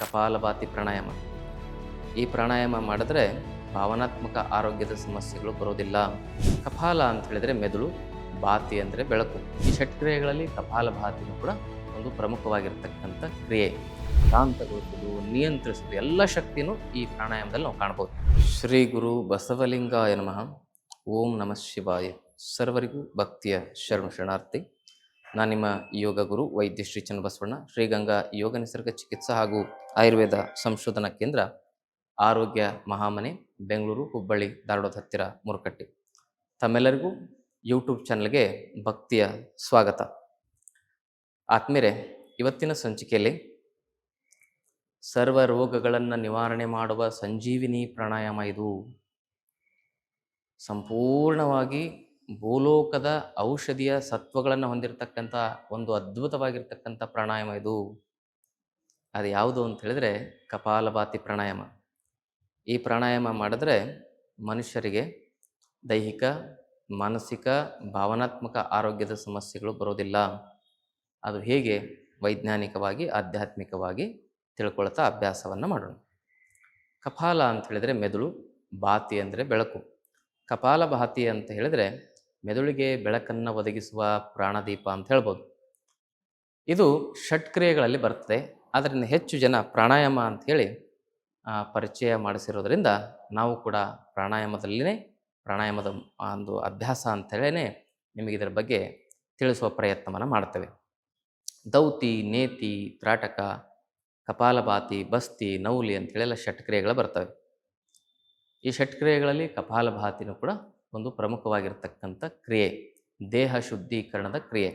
ಕಪಾಲಭಾತಿ ಪ್ರಾಣಾಯಾಮ. ಈ ಪ್ರಾಣಾಯಾಮ ಮಾಡಿದ್ರೆ ಭಾವನಾತ್ಮಕ ಆರೋಗ್ಯದ ಸಮಸ್ಯೆಗಳು ಬರೋದಿಲ್ಲ. ಕಪಾಲ ಅಂತ ಹೇಳಿದರೆ ಮೆದುಳು ಭಾತಿ ಅಂದರೆ ಬೆಳಕು. ಈ ಷಟ್ಕ್ರಿಯೆಗಳಲ್ಲಿ ಕಪಾಲಭಾತಿನೂ ಕೂಡ ಒಂದು ಪ್ರಮುಖವಾಗಿರ್ತಕ್ಕಂಥ ಕ್ರಿಯೆ. ಶಾಂತಗೊಳಿಸೋದು ನಿಯಂತ್ರಿಸೋದು ಎಲ್ಲ ಶಕ್ತಿನೂ ಈ ಪ್ರಾಣಾಯಾಮದಲ್ಲಿ ನಾವು ಕಾಣ್ಬೋದು. ಶ್ರೀ ಗುರು ಬಸವಲಿಂಗಾಯ ನಮಃ. ಓಂ ನಮಃ ಶಿವಾಯ. ಸರ್ವರಿಗೂ ಭಕ್ತಿಯ ಶರಣ ಶರಣಾರ್ಥಿ. ನಾನು ನಿಮ್ಮ ಯೋಗ ಗುರು ವೈದ್ಯ ಶ್ರೀ ಚನ್ನಬಸವಣ್ಣ. ಶ್ರೀಗಂಗಾ ಯೋಗ ನಿಸರ್ಗ ಚಿಕಿತ್ಸಾ ಹಾಗೂ ಆಯುರ್ವೇದ ಸಂಶೋಧನಾ ಕೇಂದ್ರ, ಆರೋಗ್ಯ ಮಹಾಮನೆ, ಬೆಂಗಳೂರು, ಹುಬ್ಬಳ್ಳಿ, ಧಾರವಾಡದ ಹತ್ತಿರ ಮುರುಕಟ್ಟಿ. ತಮ್ಮೆಲ್ಲರಿಗೂ ಯೂಟ್ಯೂಬ್ ಚಾನಲ್ಗೆ ಭಕ್ತಿಯ ಸ್ವಾಗತ. ಆತ್ಮೀರೆ ಇವತ್ತಿನ ಸಂಚಿಕೆಯಲ್ಲಿ ಸರ್ವ ರೋಗಗಳನ್ನು ನಿವಾರಣೆ ಮಾಡುವ ಸಂಜೀವಿನಿ ಪ್ರಾಣಾಯಾಮ ಇದು. ಸಂಪೂರ್ಣವಾಗಿ ಭೂಲೋಕದ ಔಷಧಿಯ ಸತ್ವಗಳನ್ನು ಹೊಂದಿರತಕ್ಕಂಥ ಒಂದು ಅದ್ಭುತವಾಗಿರ್ತಕ್ಕಂಥ ಪ್ರಾಣಾಯಾಮ ಇದು. ಅದು ಯಾವುದು ಅಂತ ಹೇಳಿದ್ರೆ ಕಪಾಲಭಾತಿ ಪ್ರಾಣಾಯಾಮ. ಈ ಪ್ರಾಣಾಯಾಮ ಮಾಡಿದ್ರೆ ಮನುಷ್ಯರಿಗೆ ದೈಹಿಕ, ಮಾನಸಿಕ, ಭಾವನಾತ್ಮಕ ಆರೋಗ್ಯದ ಸಮಸ್ಯೆಗಳು ಬರೋದಿಲ್ಲ. ಅದು ಹೇಗೆ? ವೈಜ್ಞಾನಿಕವಾಗಿ, ಆಧ್ಯಾತ್ಮಿಕವಾಗಿ ತಿಳ್ಕೊಳ್ತಾ ಅಭ್ಯಾಸವನ್ನು ಮಾಡೋಣ. ಕಪಾಲ ಅಂತ ಹೇಳಿದರೆ ಮೆದುಳು ಭಾತಿ ಅಂದರೆ ಬೆಳಕು. ಕಪಾಲಭಾತಿ ಅಂತ ಹೇಳಿದರೆ ಮೆದುಳಿಗೆ ಬೆಳಕನ್ನು ಒದಗಿಸುವ ಪ್ರಾಣದೀಪ ಅಂತ ಹೇಳ್ಬೋದು. ಇದು ಷಟ್ಕ್ರಿಯೆಗಳಲ್ಲಿ ಬರ್ತದೆ. ಅದರಿಂದ ಹೆಚ್ಚು ಜನ ಪ್ರಾಣಾಯಾಮ ಅಂಥೇಳಿ ಪರಿಚಯ ಮಾಡಿಸಿರೋದ್ರಿಂದ ನಾವು ಕೂಡ ಪ್ರಾಣಾಯಾಮದಲ್ಲಿನೇ, ಪ್ರಾಣಾಯಾಮದ ಒಂದು ಅಭ್ಯಾಸ ಅಂಥೇಳೇ ನಿಮಗೆ ಇದರ ಬಗ್ಗೆ ತಿಳಿಸುವ ಪ್ರಯತ್ನವನ್ನು ಮಾಡ್ತೇವೆ. ದೌತಿ, ನೇತಿ, ತ್ರಾಟಕ, ಕಪಾಲಭಾತಿ, ಬಸ್ತಿ, ನೌಲಿ ಅಂಥೇಳೆಲ್ಲ ಷಟ್ಕ್ರಿಯೆಗಳು ಬರ್ತವೆ. ಈ ಷಟ್ಕ್ರಿಯೆಗಳಲ್ಲಿ ಕಪಾಲಭಾತಿನೂ ಕೂಡ ಒಂದು ಪ್ರಮುಖವಾಗಿರ್ತಕ್ಕಂಥ ಕ್ರಿಯೆ, ದೇಹ ಶುದ್ಧೀಕರಣದ ಕ್ರಿಯೆ.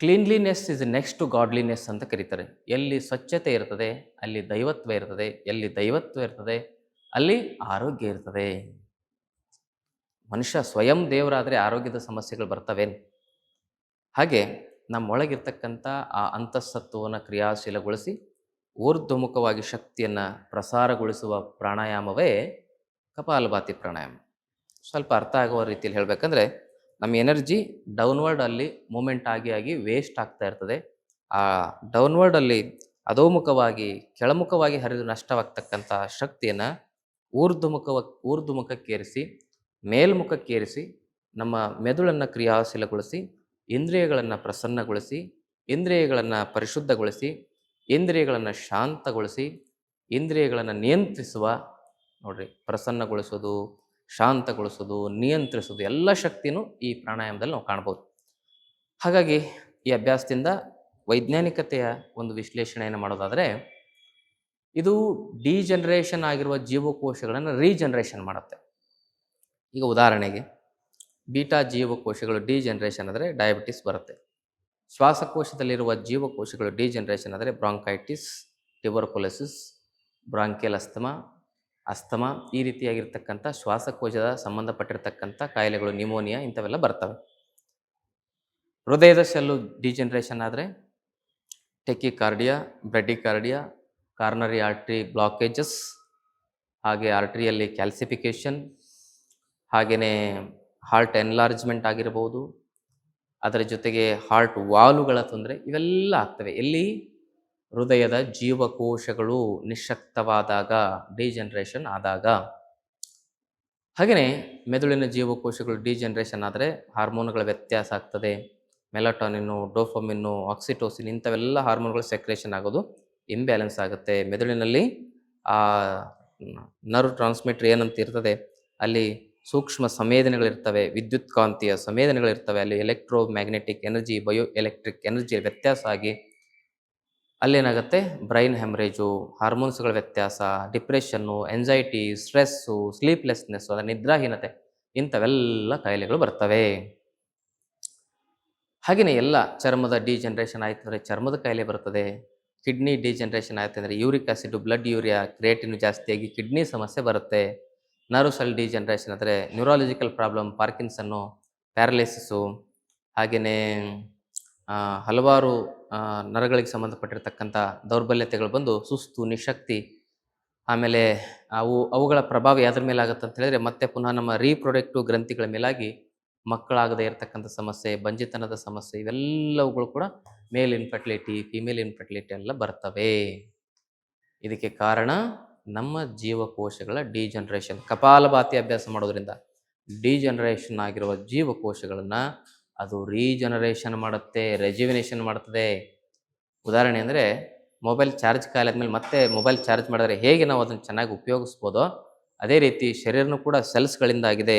Cleanliness is next to godliness ಅಂತ ಕರೀತಾರೆ. ಎಲ್ಲಿ ಸ್ವಚ್ಛತೆ ಇರ್ತದೆ, ಅಲ್ಲಿ ದೈವತ್ವ ಇರ್ತದೆ, ಎಲ್ಲಿ ದೈವತ್ವ ಇರ್ತದೆ, ಅಲ್ಲಿ ಆರೋಗ್ಯ ಇರ್ತದೆ. ಮನುಷ್ಯ ಸ್ವಯಂ ದೇವರಾದರೆ ಆರೋಗ್ಯದ ಸಮಸ್ಯೆಗಳು ಬರ್ತವೇನು? ಹಾಗೆ ನಮ್ಮೊಳಗಿರ್ತಕ್ಕಂಥ ಆ ಅಂತಃಸತ್ವವನ್ನು ಕ್ರಿಯಾಶೀಲಗೊಳಿಸಿ ಊರ್ಧ್ವಮುಖವಾಗಿ ಶಕ್ತಿಯನ್ನು ಪ್ರಸಾರಗೊಳಿಸುವ ಪ್ರಾಣಾಯಾಮವೇ ಕಪಾಲಭಾತಿ ಪ್ರಾಣಾಯಾಮ. ಸ್ವಲ್ಪ ಅರ್ಥ ಆಗುವ ರೀತಿಯಲ್ಲಿ ಹೇಳಬೇಕಂದ್ರೆ ನಮ್ಮ ಎನರ್ಜಿ ಡೌನ್ವರ್ಡ್ ಅಲ್ಲಿ ಮೂಮೆಂಟ್ ಆಗಿ ಆಗಿ ವೇಸ್ಟ್ ಆಗ್ತಾ ಇರ್ತದೆ. ಆ ಡೌನ್ವರ್ಡ್ ಅಲ್ಲಿ ಅಧೋಮುಖವಾಗಿ, ಕೆಳಮುಖವಾಗಿ ಹರಿದು ನಷ್ಟವಾಗ್ತಕ್ಕಂಥ ಶಕ್ತಿಯನ್ನು ಊರ್ಧ್ವಮುಖ ಊರ್ಧ್ವಮುಖಕ್ಕೇರಿಸಿ, ಮೇಲ್ಮುಖಕ್ಕೇರಿಸಿ, ನಮ್ಮ ಮೆದುಳನ್ನು ಕ್ರಿಯಾಶೀಲಗೊಳಿಸಿ, ಇಂದ್ರಿಯಗಳನ್ನು ಪ್ರಸನ್ನಗೊಳಿಸಿ, ಇಂದ್ರಿಯಗಳನ್ನು ಪರಿಶುದ್ಧಗೊಳಿಸಿ, ಇಂದ್ರಿಯಗಳನ್ನು ಶಾಂತಗೊಳಿಸಿ, ಇಂದ್ರಿಯಗಳನ್ನು ನಿಯಂತ್ರಿಸುವ, ನೋಡ್ರಿ, ಪ್ರಸನ್ನಗೊಳಿಸೋದು ಶಾಂತಗೊಳಿಸೋದು, ನಿಯಂತ್ರಿಸೋದು ಎಲ್ಲ ಶಕ್ತಿನೂ ಈ ಪ್ರಾಣಾಯಾಮದಲ್ಲಿ ನಾವು ಕಾಣ್ಬೋದು. ಹಾಗಾಗಿ ಈ ಅಭ್ಯಾಸದಿಂದ ವೈಜ್ಞಾನಿಕತೆಯ ಒಂದು ವಿಶ್ಲೇಷಣೆಯನ್ನು ಮಾಡೋದಾದರೆ, ಇದು ಡಿಜನರೇಷನ್ ಆಗಿರುವ ಜೀವಕೋಶಗಳನ್ನು ರೀಜನರೇಷನ್ ಮಾಡುತ್ತೆ. ಈಗ ಉದಾಹರಣೆಗೆ, ಬೀಟಾ ಜೀವಕೋಶಗಳು ಡಿಜನರೇಷನ್ ಆದರೆ ಡಯಾಬಿಟಿಸ್ ಬರುತ್ತೆ. ಶ್ವಾಸಕೋಶದಲ್ಲಿರುವ ಜೀವಕೋಶಗಳು ಡಿಜನರೇಷನ್ ಆದರೆ bronchitis, tuberculosis, bronchial asthma asthma ಈ ರೀತಿಯಾಗಿರ್ತಕ್ಕಂಥ ಶ್ವಾಸಕೋಶದ ಸಂಬಂಧಪಟ್ಟಿರ್ತಕ್ಕಂಥ ಕಾಯಿಲೆಗಳು, ನ್ಯೂಮೋನಿಯಾ ಇಂಥವೆಲ್ಲ ಬರ್ತವೆ. ಹೃದಯದ ಸೆಲ್ಲು ಡಿಜನರೇಷನ್ ಆದರೆ tachycardia bradycardia coronary artery blockages, ಹಾಗೆ ಆರ್ಟ್ರಿಯಲ್ಲಿ ಕ್ಯಾಲ್ಸಿಫಿಕೇಷನ್ ಹಾಗೆಯೇ ಹಾರ್ಟ್ ಎನ್ಲಾರ್ಜ್ಮೆಂಟ್ ಆಗಿರ್ಬೋದು. ಅದರ ಜೊತೆಗೆ ಹಾರ್ಟ್ ವಾಲುಗಳ ತೊಂದರೆ ಇವೆಲ್ಲ ಆಗ್ತವೆ. ಎಲ್ಲಿ ಹೃದಯದ ಜೀವಕೋಶಗಳು ನಿಶಕ್ತವಾದಾಗ, ಡಿಜನ್ರೇಷನ್ ಆದಾಗ ಹಾಗೆಯೇ ಮೆದುಳಿನ ಜೀವಕೋಶಗಳು ಡಿಜನ್ರೇಷನ್ ಆದರೆ ಹಾರ್ಮೋನ್ಗಳ ವ್ಯತ್ಯಾಸ ಆಗ್ತದೆ. ಮೆಲಟಾನಿನ್ನು ಡೋಫಮಿನ್ನು ಆಕ್ಸಿಟೋಸಿನ್ ಇಂಥವೆಲ್ಲ ಹಾರ್ಮೋನ್ಗಳು ಸೆಕ್ರೇಷನ್ ಆಗೋದು ಇಂಬ್ಯಾಲೆನ್ಸ್ ಆಗುತ್ತೆ. ಮೆದುಳಿನಲ್ಲಿ ಆ ನರ್ವ್ ಟ್ರಾನ್ಸ್ಮಿಟ್ರ್ ಏನಂತ ಇರ್ತದೆ, ಅಲ್ಲಿ ಸೂಕ್ಷ್ಮ ಸಂವೇದನೆಗಳಿರ್ತವೆ ವಿದ್ಯುತ್ ಕಾಂತೀಯ ಸಂವೇದನೆಗಳಿರ್ತವೆ, ಅಲ್ಲಿ electro magnetic energy, bio electric energy ವ್ಯತ್ಯಾಸ ಆಗಿ ಅಲ್ಲೇನಾಗುತ್ತೆ? ಬ್ರೈನ್ ಹೆಮ್ರೇಜು, ಹಾರ್ಮೋನ್ಸ್ಗಳ ವ್ಯತ್ಯಾಸ, ಡಿಪ್ರೆಷನ್ನು ಎಂಜೈಟಿ ಸ್ಟ್ರೆಸ್ಸು ಸ್ಲೀಪ್ಲೆಸ್ನೆಸ್ಸು ಅದರ ನಿದ್ರಾಹೀನತೆ, ಇಂಥವೆಲ್ಲ ಕಾಯಿಲೆಗಳು ಬರ್ತವೆ. ಹಾಗೆಯೇ ಎಲ್ಲ ಚರ್ಮದ ಡಿಜನ್ರೇಷನ್ ಆಯಿತು ಅಂದರೆ ಚರ್ಮದ ಕಾಯಿಲೆ ಬರ್ತದೆ. ಕಿಡ್ನಿ ಡಿಜನ್ರೇಷನ್ ಆಯಿತು ಅಂದರೆ uric acid, blood urea, creatine ಜಾಸ್ತಿಯಾಗಿ ಕಿಡ್ನಿ ಸಮಸ್ಯೆ ಬರುತ್ತೆ. ನರ್ವ್ ಡಿಜನರೇಷನ್ ಅಂದರೆ ನ್ಯೂರಾಲಜಿಕಲ್ ಪ್ರಾಬ್ಲಮ್ ಪಾರ್ಕಿನ್ಸನ್ನು ಪ್ಯಾರಲೈಸಿಸು ಹಾಗೆಯೇ ಹಲವಾರು ನರಗಳಿಗೆ ಸಂಬಂಧಪಟ್ಟಿರ್ತಕ್ಕಂಥ ದೌರ್ಬಲ್ಯತೆಗಳು ಬಂದು ಸುಸ್ತು, ನಿಶಕ್ತಿ, ಆಮೇಲೆ ಅವು, ಅವುಗಳ ಪ್ರಭಾವ ಯಾವ್ದ್ರ ಮೇಲೆ ಆಗುತ್ತೆ ಅಂತ ಹೇಳಿದ್ರೆ ಮತ್ತೆ ಪುನಃ ನಮ್ಮ ರೀಪ್ರೊಡಕ್ಟಿವ್ ಗ್ರಂಥಿಗಳ ಮೇಲಾಗಿ ಮಕ್ಕಳಾಗದೇ ಇರತಕ್ಕಂಥ ಸಮಸ್ಯೆ, ಬಂಜಿತನದ ಸಮಸ್ಯೆ ಇವೆಲ್ಲವುಗಳು ಕೂಡ ಮೇಲ್ ಇನ್ಫರ್ಟಿಲಿಟಿ ಫಿಮೇಲ್ ಇನ್ಫರ್ಟಿಲಿಟಿ ಎಲ್ಲ ಬರ್ತವೆ. ಇದಕ್ಕೆ ಕಾರಣ ನಮ್ಮ ಜೀವಕೋಶಗಳ ಡಿಜನರೇಷನ್ ಕಪಾಲಭಾತಿ ಅಭ್ಯಾಸ ಮಾಡೋದ್ರಿಂದ ಡಿಜನರೇಷನ್ ಆಗಿರುವ ಜೀವಕೋಶಗಳನ್ನು ಅದು ರೀಜನರೇಷನ್ ಮಾಡುತ್ತೆ ರೆಜ್ಯುವಿನೇಷನ್ ಮಾಡುತ್ತದೆ ಉದಾಹರಣೆ ಅಂದರೆ ಮೊಬೈಲ್ ಚಾರ್ಜ್ ಕಾಲಾದ್ಮೇಲೆ ಮತ್ತೆ ಮೊಬೈಲ್ ಚಾರ್ಜ್ ಮಾಡಿದ್ರೆ ಹೇಗೆ ನಾವು ಅದನ್ನು ಚೆನ್ನಾಗಿ ಉಪಯೋಗಿಸ್ಬೋದೋ, ಅದೇ ರೀತಿ ಶರೀರನೂ ಕೂಡ ಸೆಲ್ಸ್ಗಳಿಂದ ಆಗಿದೆ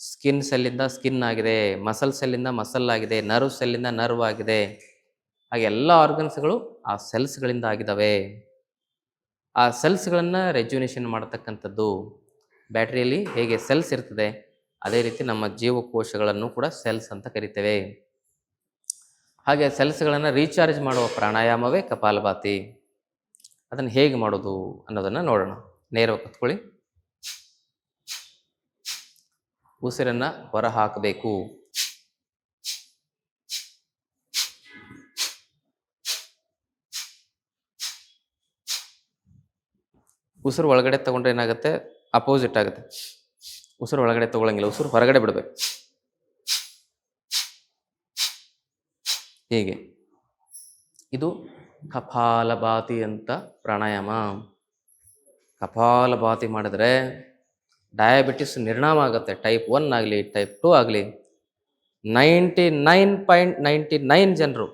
ಸ್ಕಿನ್ ಸೆಲ್ಲಿಂದ ಸ್ಕಿನ್ ಆಗಿದೆ ಮಸಲ್ ಸೆಲ್ಲಿಂದ ಮಸಲ್ ಆಗಿದೆ ನರ್ವ್ ಸೆಲ್ಲಿಂದ ನರ್ವ್ ಆಗಿದೆ. ಹಾಗೆ ಎಲ್ಲ ಆರ್ಗನ್ಸ್ಗಳು ಆ ಸೆಲ್ಸ್ಗಳಿಂದ ಆಗಿದ್ದಾವೆ ಆ ಸೆಲ್ಸ್ಗಳನ್ನು ರೆಜ್ಯುನೇಷನ್ ಮಾಡತಕ್ಕಂಥದ್ದು. ಬ್ಯಾಟ್ರಿಯಲ್ಲಿ ಹೇಗೆ ಸೆಲ್ಸ್ ಇರ್ತದೆ ಅದೇ ರೀತಿ ನಮ್ಮ ಜೀವಕೋಶಗಳನ್ನು ಕೂಡ ಸೆಲ್ಸ್ ಅಂತ ಕರಿತೇವೆ. ಹಾಗೆ ಸೆಲ್ಸ್ಗಳನ್ನು ರೀಚಾರ್ಜ್ ಮಾಡುವ ಪ್ರಾಣಾಯಾಮವೇ ಕಪಾಲಭಾತಿ. ಅದನ್ನು ಹೇಗೆ ಮಾಡೋದು ಅನ್ನೋದನ್ನು ನೋಡೋಣ. ನೇರವಾಗಿ ಕತ್ಕೊಳ್ಳಿ. ಉಸಿರನ್ನು ಹೊರ ಹಾಕಬೇಕು ಉಸಿರು ಒಳಗಡೆ ತಗೊಂಡ್ರೆ ಏನಾಗುತ್ತೆ? ಅಪೋಸಿಟ್ ಆಗುತ್ತೆ. ಉಸಿರು ಒಳಗಡೆ ತಗೊಳಂಗಿಲ್ಲ, ಉಸಿರು ಹೊರಗಡೆ ಬಿಡಬೇಕು. ಹೀಗೆ. ಇದು ಕಪಾಲಭಾತಿ ಅಂತ ಪ್ರಾಣಾಯಾಮ. ಕಪಾಲಭಾತಿ ಮಾಡಿದ್ರೆ ಡಯಾಬಿಟಿಸ್ ನಿರ್ಣಾಮ ಆಗುತ್ತೆ. ಟೈಪ್ ಒನ್ ಆಗಲಿ ಟೈಪ್ ಟೂ ಆಗಲಿ. Ninety nine point ninety nine ಜನರು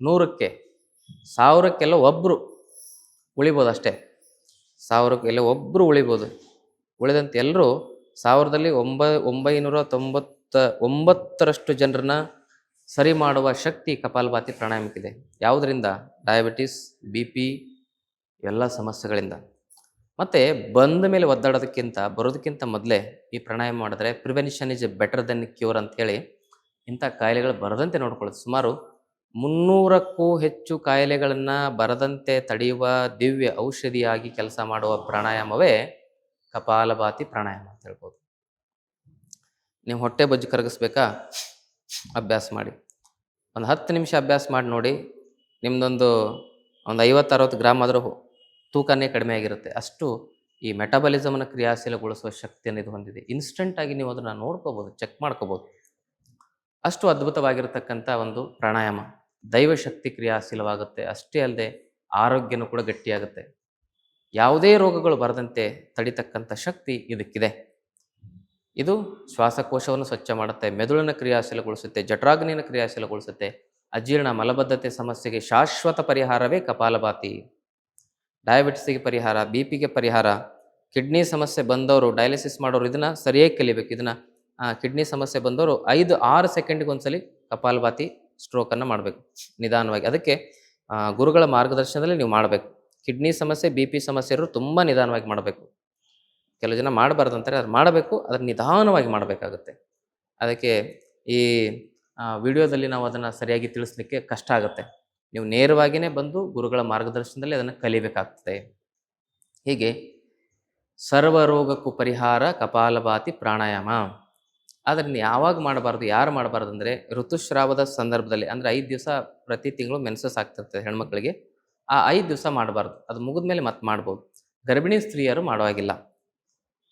ನೂರಕ್ಕೆ, ಸಾವಿರಕ್ಕೆಲ್ಲ ಒಬ್ಬರು ಉಳಿಬೋದು ಅಷ್ಟೇ. ಸಾವಿರಕ್ಕೆಲ್ಲ ಒಬ್ಬರು ಉಳಿಬೋದು. ಉಳಿದಂತೆ ಎಲ್ಲರೂ ಸಾವಿರದಲ್ಲಿ ಒಂಬ ಒಂಬೈನೂರ ತೊಂಬತ್ತ ಒಂಬತ್ತರಷ್ಟು ಜನರನ್ನ ಸರಿ ಮಾಡುವ ಶಕ್ತಿ ಕಪಾಲಭಾತಿ ಪ್ರಾಣಾಯಾಮಕ್ಕಿದೆ. ಯಾವುದರಿಂದ? ಡಯಾಬಿಟಿಸ್, ಬಿ ಪಿ, ಎಲ್ಲ ಸಮಸ್ಯೆಗಳಿಂದ. ಮತ್ತು ಬಂದ ಮೇಲೆ ಒದ್ದಾಡೋದಕ್ಕಿಂತ, ಬರೋದಕ್ಕಿಂತ ಮೊದಲೇ ಈ ಪ್ರಾಣಾಯಾಮ ಮಾಡಿದ್ರೆ prevention is better than cure ಅಂತೇಳಿ ಇಂಥ ಕಾಯಿಲೆಗಳು ಬರದಂತೆ ನೋಡ್ಕೊಳ್ಳೋದು. ಸುಮಾರು ಮುನ್ನೂರಕ್ಕೂ ಹೆಚ್ಚು ಕಾಯಿಲೆಗಳನ್ನು ಬರದಂತೆ ತಡೆಯುವ ದಿವ್ಯ ಔಷಧಿಯಾಗಿ ಕೆಲಸ ಮಾಡುವ ಪ್ರಾಣಾಯಾಮವೇ ಕಪಾಲಭಾತಿ ಪ್ರಾಣಾಯಾಮ ಅಂತ ಹೇಳ್ಬೋದು. ನೀವು ಹೊಟ್ಟೆ ಬಜ್ಜು ಕರಗಿಸ್ಬೇಕಾ? ಅಭ್ಯಾಸ ಮಾಡಿ. ಒಂದು ಹತ್ತು ನಿಮಿಷ ಅಭ್ಯಾಸ ಮಾಡಿ ನೋಡಿ ನಿಮ್ಮದೊಂದು ಒಂದು ಐವತ್ತು ಅರವತ್ತು ಗ್ರಾಮ್ ಆದರೂ ತೂಕನೇ ಕಡಿಮೆ ಆಗಿರುತ್ತೆ. ಅಷ್ಟು ಈ ಮೆಟಾಬಲಿಸಮನ್ನು ಕ್ರಿಯಾಶೀಲಗೊಳಿಸುವ ಶಕ್ತಿಯನ್ನು ಇದು ಹೊಂದಿದೆ. ಇನ್ಸ್ಟೆಂಟಾಗಿ ನೀವು ಅದನ್ನು ನೋಡ್ಕೋಬೋದು ಚೆಕ್ ಮಾಡ್ಕೋಬೋದು. ಅಷ್ಟು ಅದ್ಭುತವಾಗಿರತಕ್ಕಂಥ ಒಂದು ಪ್ರಾಣಾಯಾಮ. ದೈವಶಕ್ತಿ ಕ್ರಿಯಾಶೀಲವಾಗುತ್ತೆ. ಅಷ್ಟೇ ಅಲ್ಲದೆ ಆರೋಗ್ಯನೂ ಕೂಡ ಗಟ್ಟಿಯಾಗುತ್ತೆ. ಯಾವುದೇ ರೋಗಗಳು ಬರದಂತೆ ತಡಿತಕ್ಕಂಥ ಶಕ್ತಿ ಇದಕ್ಕಿದೆ. ಇದು ಶ್ವಾಸಕೋಶವನ್ನು ಸ್ವಚ್ಛ ಮಾಡುತ್ತೆ, ಮೆದುಳಿನ ಕ್ರಿಯಾಶೀಲಗೊಳಿಸುತ್ತೆ ಜಠರಾಗ್ನಿಯನ್ನು ಕ್ರಿಯಾಶೀಲಗೊಳಿಸುತ್ತೆ, ಅಜೀರ್ಣ, ಮಲಬದ್ಧತೆ ಸಮಸ್ಯೆಗೆ ಶಾಶ್ವತ ಪರಿಹಾರವೇ ಕಪಾಲಭಾತಿ. ಡಯಾಬಿಟಿಸ್ಗೆ ಪರಿಹಾರ ಬಿ ಪಿಗೆ ಪರಿಹಾರ, ಕಿಡ್ನಿ ಸಮಸ್ಯೆ ಬಂದವರು ಡಯಾಲಿಸಿಸ್ ಮಾಡೋರು ಇದನ್ನು ಸರಿಯಾಗಿ ಕಲಿಬೇಕು. ಇದನ್ನು ಕಿಡ್ನಿ ಸಮಸ್ಯೆ ಬಂದವರು ಐದು ಆರು ಸೆಕೆಂಡ್ಗೆ ಒಂದ್ಸಲಿ ಕಪಾಲಭಾತಿ ಸ್ಟ್ರೋಕನ್ನು ಮಾಡಬೇಕು. ನಿಧಾನವಾಗಿ. ಅದಕ್ಕೆ ಗುರುಗಳ ಮಾರ್ಗದರ್ಶನದಲ್ಲಿ ನೀವು ಮಾಡಬೇಕು. ಕಿಡ್ನಿ ಸಮಸ್ಯೆ, ಬಿ ಪಿ ಸಮಸ್ಯೆ ಇರೋರು ತುಂಬ ನಿಧಾನವಾಗಿ ಮಾಡಬೇಕು. ಕೆಲವು ಜನ ಮಾಡಬಾರ್ದು ಅಂತಾರೆ ಅದು ಮಾಡಬೇಕು ಅದನ್ನು ನಿಧಾನವಾಗಿ ಮಾಡಬೇಕಾಗುತ್ತೆ. ಅದಕ್ಕೆ ಈ ವಿಡಿಯೋದಲ್ಲಿ ನಾವು ಅದನ್ನು ಸರಿಯಾಗಿ ತಿಳಿಸ್ಲಿಕ್ಕೆ ಕಷ್ಟ ಆಗುತ್ತೆ. ನೀವು ನೇರವಾಗಿಯೇ ಬಂದು ಗುರುಗಳ ಮಾರ್ಗದರ್ಶನದಲ್ಲಿ ಅದನ್ನು ಕಲಿಬೇಕಾಗ್ತದೆ. ಹೀಗೆ ಸರ್ವರೋಗಕ್ಕೂ ಪರಿಹಾರ ಕಪಾಲಭಾತಿ ಪ್ರಾಣಾಯಾಮ. ಅದನ್ನು ಯಾವಾಗ ಮಾಡಬಾರ್ದು, ಯಾರು ಮಾಡಬಾರ್ದು ಅಂದರೆ ಋತುಸ್ರಾವದ ಸಂದರ್ಭದಲ್ಲಿ, ಅಂದರೆ ಐದು ದಿವಸ ಪ್ರತಿ ತಿಂಗಳು ಮೆನ್ಸಸ್ ಆಗ್ತಿರ್ತದೆ ಹೆಣ್ಮಕ್ಳಿಗೆ. ಆ ಐದು ದಿವಸ ಮಾಡಬಾರ್ದು. ಅದು ಮುಗಿದ ಮೇಲೆ ಮತ್ತೆ ಮಾಡ್ಬೋದು. ಗರ್ಭಿಣಿ ಸ್ತ್ರೀಯರು ಮಾಡುವಾಗಿಲ್ಲ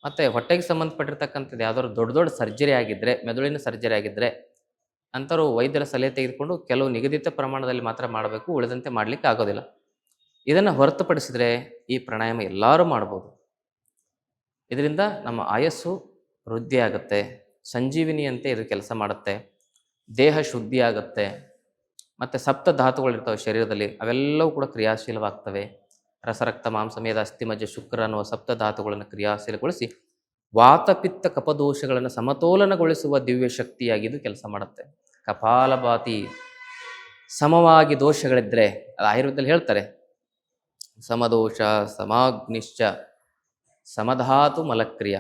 ಮತ್ತು ಹೊಟ್ಟೆಗೆ ಸಂಬಂಧಪಟ್ಟಿರ್ತಕ್ಕಂಥದ್ದು ಯಾವ್ದಾದ್ರು ದೊಡ್ಡ ದೊಡ್ಡ ಸರ್ಜರಿ ಆಗಿದ್ದರೆ ಮೆದುಳಿನ ಸರ್ಜರಿ ಆಗಿದ್ದರೆ ಅಂಥವ್ರು ವೈದ್ಯರ ಸಲಹೆ ತೆಗೆದುಕೊಂಡು ಕೆಲವು ನಿಗದಿತ ಪ್ರಮಾಣದಲ್ಲಿ ಮಾತ್ರ ಮಾಡಬೇಕು, ಉಳಿದಂತೆ ಮಾಡಲಿಕ್ಕೆ ಆಗೋದಿಲ್ಲ. ಇದನ್ನು ಹೊರತುಪಡಿಸಿದರೆ ಈ ಪ್ರಾಣಾಯಾಮ ಎಲ್ಲರೂ ಮಾಡ್ಬೋದು. ಇದರಿಂದ ನಮ್ಮ ಆಯಸ್ಸು ವೃದ್ಧಿ ಆಗುತ್ತೆ ಸಂಜೀವಿನಿಯಂತೆ ಇದು ಕೆಲಸ ಮಾಡುತ್ತೆ, ದೇಹ ಶುದ್ಧಿ ಆಗುತ್ತೆ ಮತ್ತು ಸಪ್ತ ಧಾತುಗಳಿರ್ತವೆ ಶರೀರದಲ್ಲಿ, ಅವೆಲ್ಲವೂ ಕೂಡ ಕ್ರಿಯಾಶೀಲವಾಗ್ತವೆ. ರಸರಕ್ತ, ಮಾಂಸ, ಮೇದ ಅಸ್ಥಿಮಜ್ಜ ಶುಕ್ರ ಅನ್ನುವ ಸಪ್ತ ಧಾತುಗಳನ್ನು ಕ್ರಿಯಾಶೀಲಗೊಳಿಸಿ ವಾತಪಿತ್ತ ಕಪದೋಷಗಳನ್ನು ಸಮತೋಲನಗೊಳಿಸುವ ದಿವ್ಯ ಶಕ್ತಿಯಾಗಿ ಇದು ಕೆಲಸ ಮಾಡುತ್ತೆ. ಕಪಾಲಭಾತಿ ಸಮವಾಗಿ ದೋಷಗಳಿದ್ದರೆ ಅದು ಆಯುರ್ವೇದದಲ್ಲಿ ಹೇಳ್ತಾರೆ, ಸಮದೋಷ, ಸಮಾಗ್ನಿಶ್ಚ, ಸಮಧಾತು ಮಲಕ್ರಿಯ.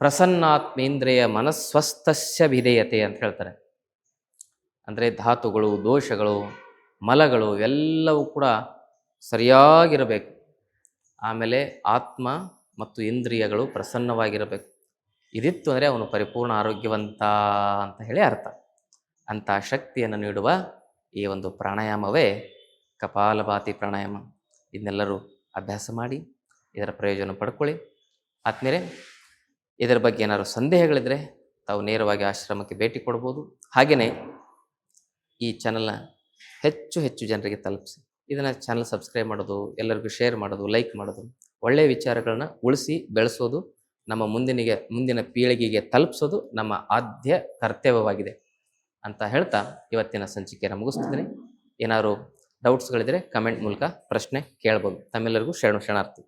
ಪ್ರಸನ್ನಾತ್ಮೇಂದ್ರಿಯ ಮನಸ್ವಸ್ಥಸ್ಯ ವಿಧೇಯತೆ ಅಂತ ಹೇಳ್ತಾರೆ. ಅಂದರೆ ಧಾತುಗಳು, ದೋಷಗಳು, ಮಲಗಳು ಎಲ್ಲವೂ ಕೂಡ ಸರಿಯಾಗಿರಬೇಕು. ಆಮೇಲೆ ಆತ್ಮ ಮತ್ತು ಇಂದ್ರಿಯಗಳು ಪ್ರಸನ್ನವಾಗಿರಬೇಕು. ಇದಿತ್ತು ಅಂದರೆ ಅವನು ಪರಿಪೂರ್ಣ ಆರೋಗ್ಯವಂತ ಅಂತ ಹೇಳಿ ಅರ್ಥ. ಅಂಥ ಶಕ್ತಿಯನ್ನು ನೀಡುವ ಈ ಒಂದು ಪ್ರಾಣಾಯಾಮವೇ ಕಪಾಲಭಾತಿ ಪ್ರಾಣಾಯಾಮ. ಇದನ್ನೆಲ್ಲರೂ ಅಭ್ಯಾಸ ಮಾಡಿ, ಇದರ ಪ್ರಯೋಜನ ಪಡ್ಕೊಳ್ಳಿ. ಆದ್ಮೇಲೆ ಇದರ ಬಗ್ಗೆ ಏನಾದರೂ ಸಂದೇಹಗಳಿದ್ರೆ ತಾವು ನೇರವಾಗಿ ಆಶ್ರಮಕ್ಕೆ ಭೇಟಿ ಕೊಡ್ಬೋದು. ಹಾಗೆಯೇ ಈ ಚಾನಲ್ನ ಹೆಚ್ಚು ಹೆಚ್ಚು ಜನರಿಗೆ ತಲುಪಿಸಿ. ಇದನ್ನು ಚಾನಲ್ ಸಬ್ಸ್ಕ್ರೈಬ್ ಮಾಡೋದು, ಎಲ್ಲರಿಗೂ ಶೇರ್ ಮಾಡೋದು ಲೈಕ್ ಮಾಡೋದು ಒಳ್ಳೆಯ ವಿಚಾರಗಳನ್ನ ಉಳಿಸಿ ಬೆಳೆಸೋದು, ನಮ್ಮ ಮುಂದಿನಿಗೆ, ಮುಂದಿನ ಪೀಳಿಗೆಗೆ ತಲುಪಿಸೋದು ನಮ್ಮ ಆದ್ಯ ಕರ್ತವ್ಯವಾಗಿದೆ ಅಂತ ಹೇಳ್ತಾ ಇವತ್ತಿನ ಸಂಚಿಕೆಯನ್ನು ಮುಗಿಸ್ತಿದ್ದೀನಿ. ಏನಾದ್ರು ಡೌಟ್ಸ್ಗಳಿದ್ರೆ ಕಮೆಂಟ್ ಮೂಲಕ ಪ್ರಶ್ನೆ ಕೇಳ್ಬೋದು. ತಮ್ಮೆಲ್ಲರಿಗೂ ಶರಣು ಶರಣಾರ್ಥಿ.